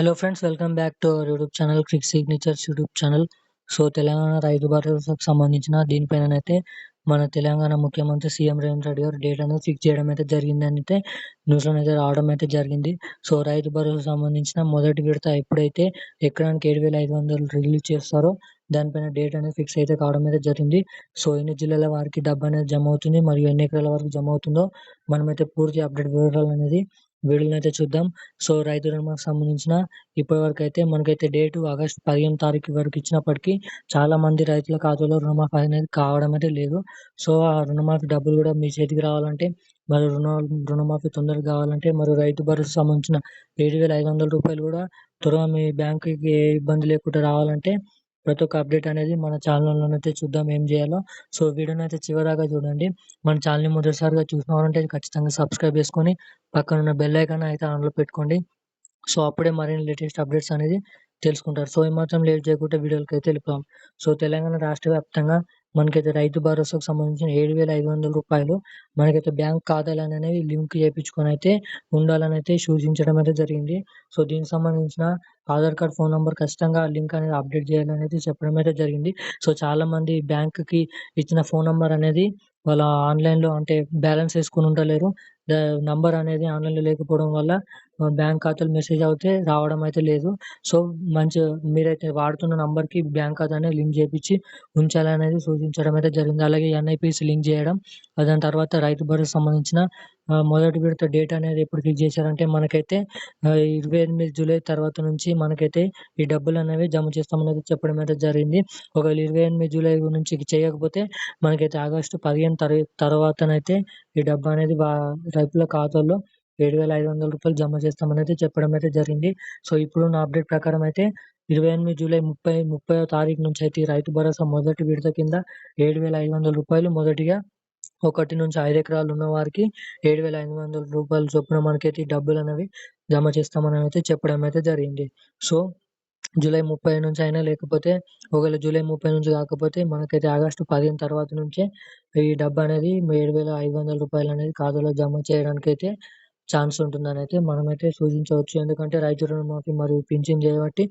Hello friends welcome back to our YouTube channel crick signatures YouTube channel so Telangana రైతు భరోసాకు సంబంధించిన దీనిపైన అయితే మన తెలంగాణ ముఖ్యమంత్రి సీఎం రేవంత్ రెడ్డి గారు డేట్ అనేది ఫిక్స్ చేయడం అయితే జరిగింది అయితే న్యూస్లో అయితే రావడం అయితే జరిగింది. సో రైతు భరోసా సంబంధించిన మొదటి విడత ఎప్పుడైతే ఎకరానికి ఏడు వేల ఐదు వందలు రిలీజ్ చేస్తారో దానిపైన డేట్ అనేది ఫిక్స్ అయితే కావడం అయితే జరిగింది. సో ఎన్ని జిల్లాల వారికి డబ్బు అనేది జమ అవుతుంది మరియు ఎన్ని ఎకరాల వరకు జమ అవుతుందో మనమైతే పూర్తి అప్డేట్ వివరాలు అనేది వీడియోలో అయితే చూద్దాం. సో రైతు రుణమాకు సంబంధించిన ఇప్పటివరకు అయితే మనకైతే డేటు ఆగస్ట్ పదిహేను తారీఖు వరకు ఇచ్చినప్పటికీ చాలా మంది రైతుల ఖాతాలో రుణమాఫీ అనేది కావడం అయితే లేదు. సో ఆ రుణమాఫీ డబ్బులు కూడా మీ చేతికి రావాలంటే మరి రుణ రుణమాఫీ తొందరగా కావాలంటే మరి రైతు భరోసా సంబంధించిన ఏడు వేల ఐదు వందల రూపాయలు కూడా త్వరగా మీ బ్యాంకుకి ఏ ఇబ్బంది లేకుండా రావాలంటే ప్రతి ఒక్క అప్డేట్ అనేది మన ఛానల్లోనైతే చూద్దాం ఏం చేయాలో. సో వీడియోని అయితే చివరిదాకా చూడండి. మన ఛానల్ని మొదటిసారిగా చూసినారంటే ఖచ్చితంగా సబ్స్క్రైబ్ చేసుకొని పక్కన ఉన్న బెల్ ఐకాన్ అయితే ఆన్లో పెట్టుకోండి. సో అప్పుడే మరిన్ని లేటెస్ట్ అప్డేట్స్ అనేది తెలుసుకుంటారు. సో ఏమాత్రం లేట్ చేయకుండా వీడియోలకి అయితే వెళ్ళిపోదాం. సో తెలంగాణ రాష్ట్ర వ్యాప్తంగా మనకైతే రైతు భరోసాకు సంబంధించిన ఏడు వేల ఐదు వందల రూపాయలు మనకైతే బ్యాంక్ ఖాతాలు అనేవి లింక్ చేయించుకొని అయితే ఉండాలని అయితే సూచించడం అయితే జరిగింది. సో దీనికి సంబంధించిన ఆధార్ కార్డ్ ఫోన్ నెంబర్ ఖచ్చితంగా లింక్ అనేది అప్డేట్ చేయాలని అయితే చెప్పడం అయితే జరిగింది. సో చాలా మంది బ్యాంక్కి ఇచ్చిన ఫోన్ నెంబర్ అనేది వాళ్ళ ఆన్లైన్లో అంటే బ్యాలెన్స్ వేసుకుని ఉండలేరు. నంబర్ అనేది ఆన్లైన్లో లేకపోవడం వల్ల బ్యాంక్ ఖాతాలు మెసేజ్ అయితే రావడం అయితే లేదు. సో మంచి మీరైతే వాడుతున్న నంబర్కి బ్యాంక్ ఖాతాని లింక్ చేయించి ఉంచాలనేది సూచించడం అయితే జరిగింది. అలాగే ఎన్ఐపిసి లింక్ చేయడం దాని తర్వాత రైతు భరోసా సంబంధించిన మొదటి విడత డేట్ అనేది ఎప్పుడు ఫిక్స్ చేశారంటే మనకైతే ఇరవై ఎనిమిది జూలై తర్వాత నుంచి మనకైతే ఈ డబ్బులు అనేవి జమ చేస్తామనేది చెప్పడం అయితే జరిగింది. ఒకవేళ ఇరవై ఎనిమిది జూలై నుంచి చేయకపోతే మనకైతే ఆగస్టు పదిహేను తర్వాతనైతే ఈ డబ్బు అనేది రైతుల ఖాతాల్లో ఏడు వేల ఐదు వందల రూపాయలు జమ చేస్తామని అయితే చెప్పడం అయితే జరిగింది. సో ఇప్పుడు నా అప్డేట్ ప్రకారం అయితే ఇరవై ఎనిమిది జూలై ముప్పై ముప్పై తారీఖు నుంచి అయితే రైతు భరోసా మొదటి విడత కింద ఏడు వేల ఐదు వందల రూపాయలు మొదటిగా ఒకటి నుంచి ఐదు ఎకరాలు ఉన్న వారికి ఏడు వేల ఐదు వందల రూపాయలు చొప్పున మనకైతే డబ్బులు అనేవి జమ చేస్తామని అయితే చెప్పడం అయితే జరిగింది. సో జూలై ముప్పై నుంచి అయినా లేకపోతే ఒకవేళ జూలై ముప్పై నుంచి కాకపోతే మనకైతే ఆగస్టు పదిహేను తర్వాత నుంచే ఈ డబ్బు అనేది ఏడు వేల ఐదు వందల రూపాయలు అనేది ఖాతాలో జమ చేయడానికి అయితే ఛాన్స్ ఉంటుందని అయితే మనమైతే సూచించవచ్చు. ఎందుకంటే రైతు రుణమాఫీ మరియు పింఛన్ చేయబట్టి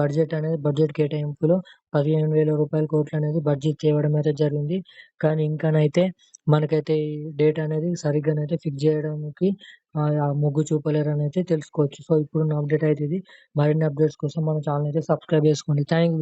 బడ్జెట్ అనేది బడ్జెట్ కేటాయింపులో పదిహేను వేల రూపాయల కోట్లు అనేది బడ్జెట్ తేవడం అయితే జరిగింది. కానీ ఇంకానైతే మనకైతే ఈ డేట్ అనేది సరిగ్గానైతే ఫిక్స్ చేయడానికి మొగ్గు చూపలేరని అయితే తెలుసుకోవచ్చు. సో ఇప్పుడు నా అప్డేట్ అయితే ఇది. మరిన్ని అప్డేట్స్ కోసం మన ఛానల్ అయితే సబ్స్క్రైబ్ చేసుకోండి. Thank you